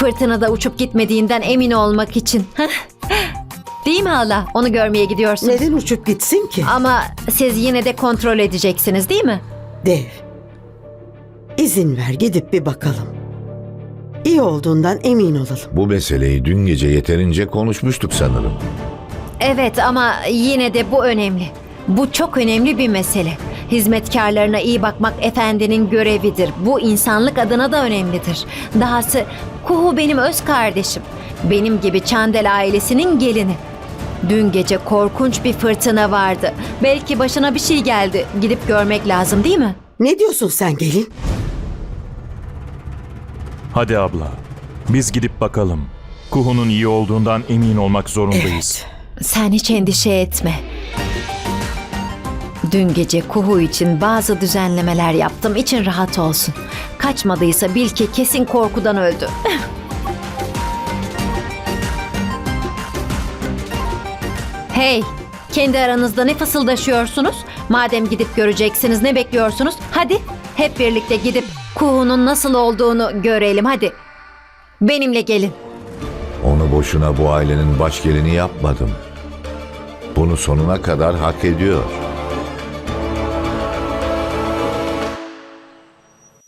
Fırtınada uçup gitmediğinden emin olmak için. Değil mi hala? Onu görmeye gidiyorsunuz. Neden uçup gitsin ki? Ama siz yine de kontrol edeceksiniz değil mi? Dev. İzin ver gidip bir bakalım. İyi olduğundan emin olalım. Bu meseleyi dün gece yeterince konuşmuştuk sanırım. Evet ama yine de bu önemli. Bu çok önemli bir mesele. Hizmetkarlarına iyi bakmak efendinin görevidir. Bu insanlık adına da önemlidir. Dahası Kuhu benim öz kardeşim. Benim gibi Çandel ailesinin gelini. Dün gece korkunç bir fırtına vardı. Belki başına bir şey geldi. Gidip görmek lazım değil mi? Ne diyorsun sen gelin? Hadi abla. Biz gidip bakalım. Kuhu'nun iyi olduğundan emin olmak zorundayız. Sen hiç endişe etme. Dün gece Kuhu için bazı düzenlemeler yaptım. İçin rahat olsun. Kaçmadıysa bil ki kesin korkudan öldü. hey, kendi aranızda ne fısıldaşıyorsunuz? Madem gidip göreceksiniz ne bekliyorsunuz? Hadi hep birlikte gidip Kuhu'nun nasıl olduğunu görelim hadi. Benimle gelin. Onu boşuna bu ailenin başgelini yapmadım. Bunu sonuna kadar hak ediyor.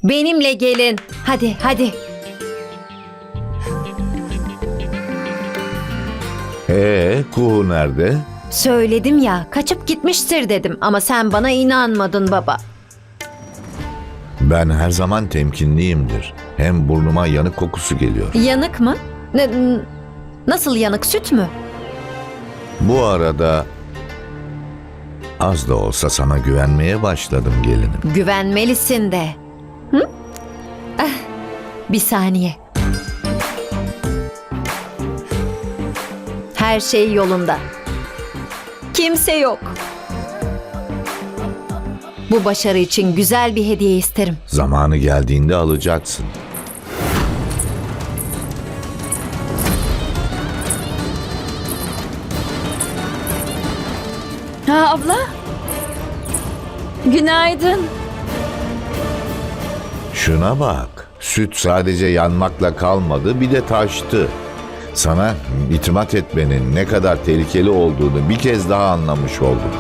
Benimle gelin. Hadi hadi. Ee, Kuhu nerede? Söyledim ya kaçıp gitmiştir dedim ama sen bana inanmadın baba. Ben her zaman temkinliyimdir. Hem burnuma yanık kokusu geliyor. Yanık mı? Ne- nasıl yanık süt mü? Bu arada az da olsa sana güvenmeye başladım gelinim. Güvenmelisin de. Hı? Ah, bir saniye. Her şey yolunda. Kimse yok. Bu başarı için güzel bir hediye isterim. Zamanı geldiğinde alacaksın. Ha abla. Günaydın. Şuna bak. Süt sadece yanmakla kalmadı bir de taştı. Sana itimat etmenin ne kadar tehlikeli olduğunu bir kez daha anlamış oldum.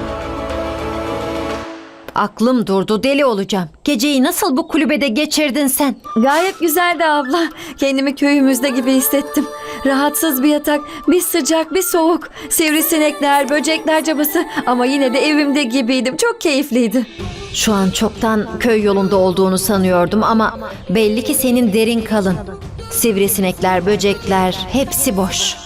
Aklım durdu deli olacağım. Geceyi nasıl bu kulübede geçirdin sen? Gayet güzeldi abla. Kendimi köyümüzde gibi hissettim. Rahatsız bir yatak, bir sıcak, bir soğuk. Sivrisinekler, böcekler cabası ama yine de evimde gibiydim. Çok keyifliydi. Şu an çoktan köy yolunda olduğunu sanıyordum ama belli ki senin derin kalın. Sivrisinekler, böcekler hepsi boş.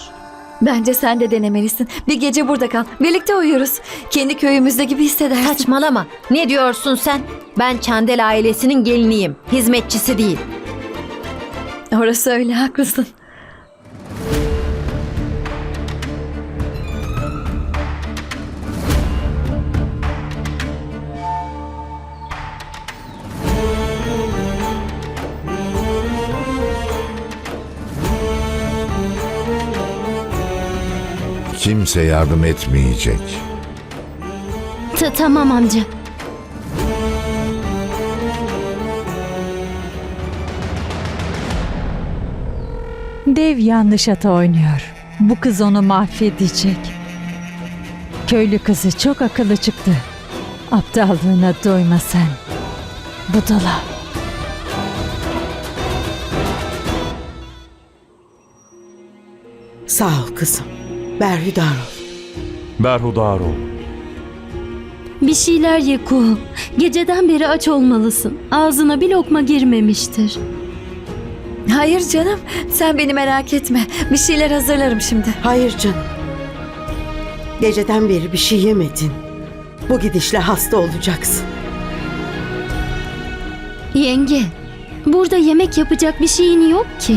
Bence sen de denemelisin. Bir gece burada kal. Birlikte uyuyoruz. Kendi köyümüzde gibi hissedersin. Saçmalama. Ne diyorsun sen? Ben Çandel ailesinin geliniyim. Hizmetçisi değil. Orası öyle haklısın. Kimse yardım etmeyecek. tamam amca. Dev yanlış ata oynuyor. Bu kız onu mahvedecek. Köylü kızı çok akıllı çıktı. Aptallığına doyma sen. Budala. Sağ ol kızım. Berhudar ol. Berhudar ol. Bir şeyler ye Kuhu. Geceden beri aç olmalısın. Ağzına bir lokma girmemiştir. Hayır canım. Sen beni merak etme. Bir şeyler hazırlarım şimdi. Hayır canım. Geceden beri bir şey yemedin. Bu gidişle hasta olacaksın. Yenge, burada yemek yapacak bir şeyin yok ki.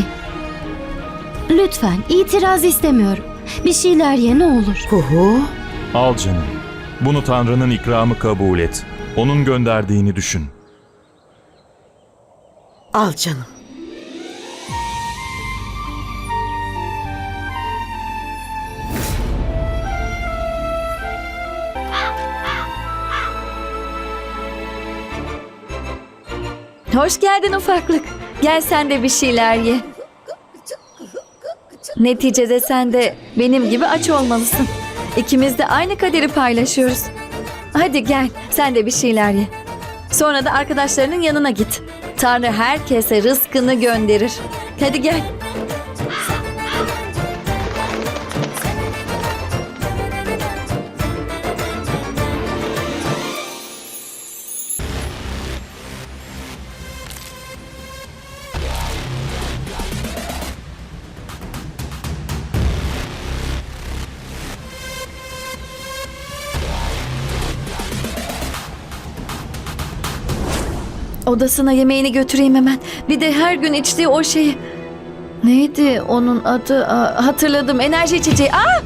Lütfen itiraz istemiyorum. Bir şeyler ye ne olur. Kuhu. Al canım. Bunu Tanrı'nın ikramı kabul et. Onun gönderdiğini düşün. Al canım. Hoş geldin ufaklık. Gel sen de bir şeyler ye. Neticede sen de benim gibi aç olmalısın. İkimiz de aynı kaderi paylaşıyoruz. Hadi gel sen de bir şeyler ye. Sonra da arkadaşlarının yanına git. Tanrı herkese rızkını gönderir. Hadi gel. Odasına yemeğini götüreyim hemen. Bir de her gün içtiği o şeyi. Neydi onun adı? Aa, hatırladım. Enerji içeceği. Aa!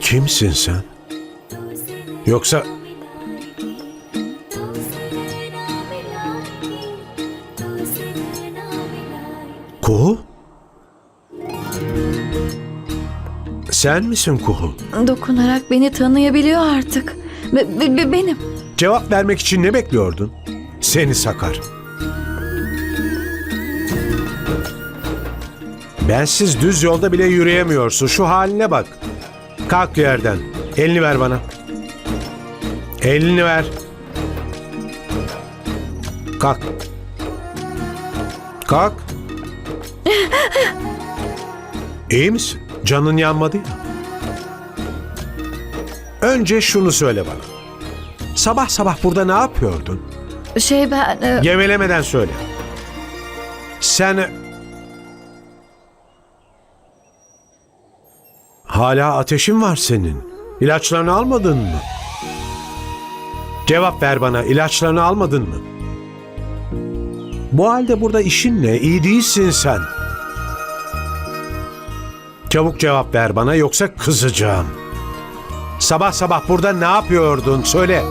Kimsin sen? Yoksa Kuhu? Sen misin Kuhu? Dokunarak beni tanıyabiliyor artık. Be- be- be- benim. Cevap vermek için ne bekliyordun? Seni sakar. Bensiz düz yolda bile yürüyemiyorsun. Şu haline bak. Kalk yerden. Elini ver bana. Elini ver. Kalk. Kalk. İyi misin? Canın yanmadı ya. Önce şunu söyle bana. Sabah sabah burada ne yapıyordun? Şey ben... e, Gevelemeden söyle. Sen... Hala ateşin var senin. İlaçlarını almadın mı? Cevap ver bana. İlaçlarını almadın mı? Bu halde burada işin ne? İyi değilsin sen. Çabuk cevap ver bana yoksa kızacağım. Sabah sabah burada ne yapıyordun? Söyle.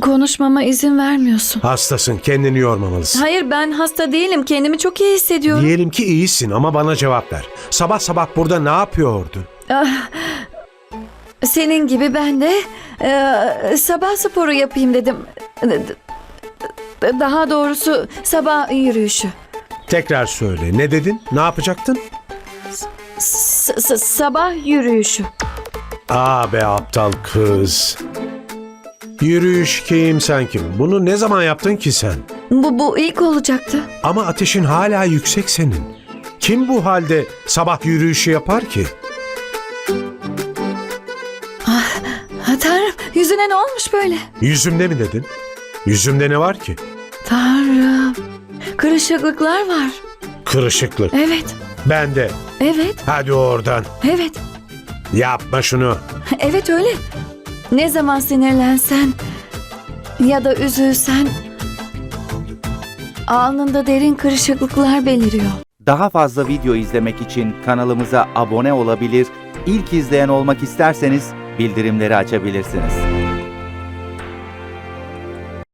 konuşmama izin vermiyorsun. Hastasın. Kendini yormamalısın. Hayır ben hasta değilim. Kendimi çok iyi hissediyorum. Diyelim ki iyisin ama bana cevap ver. Sabah sabah burada ne yapıyordun? Senin gibi ben de e, sabah sporu yapayım dedim. Daha doğrusu sabah yürüyüşü. Tekrar söyle. Ne dedin? Ne yapacaktın? S- s- sabah yürüyüşü. Aa be aptal kız. Yürüyüş kim sen kim? Bunu ne zaman yaptın ki sen? Bu, bu ilk olacaktı. Ama ateşin hala yüksek senin. Kim bu halde sabah yürüyüşü yapar ki? Ha, Tanrım yüzüne ne olmuş böyle? Yüzümde mi dedin? Yüzümde ne var ki? Tanrım. Kırışıklıklar var. Kırışıklık. Evet. Bende. Evet. Hadi oradan. Evet. Yapma şunu. Evet öyle. Ne zaman sinirlensen ya da üzülsen alnında derin kırışıklıklar beliriyor. Daha fazla video izlemek için kanalımıza abone olabilir, ilk izleyen olmak isterseniz bildirimleri açabilirsiniz.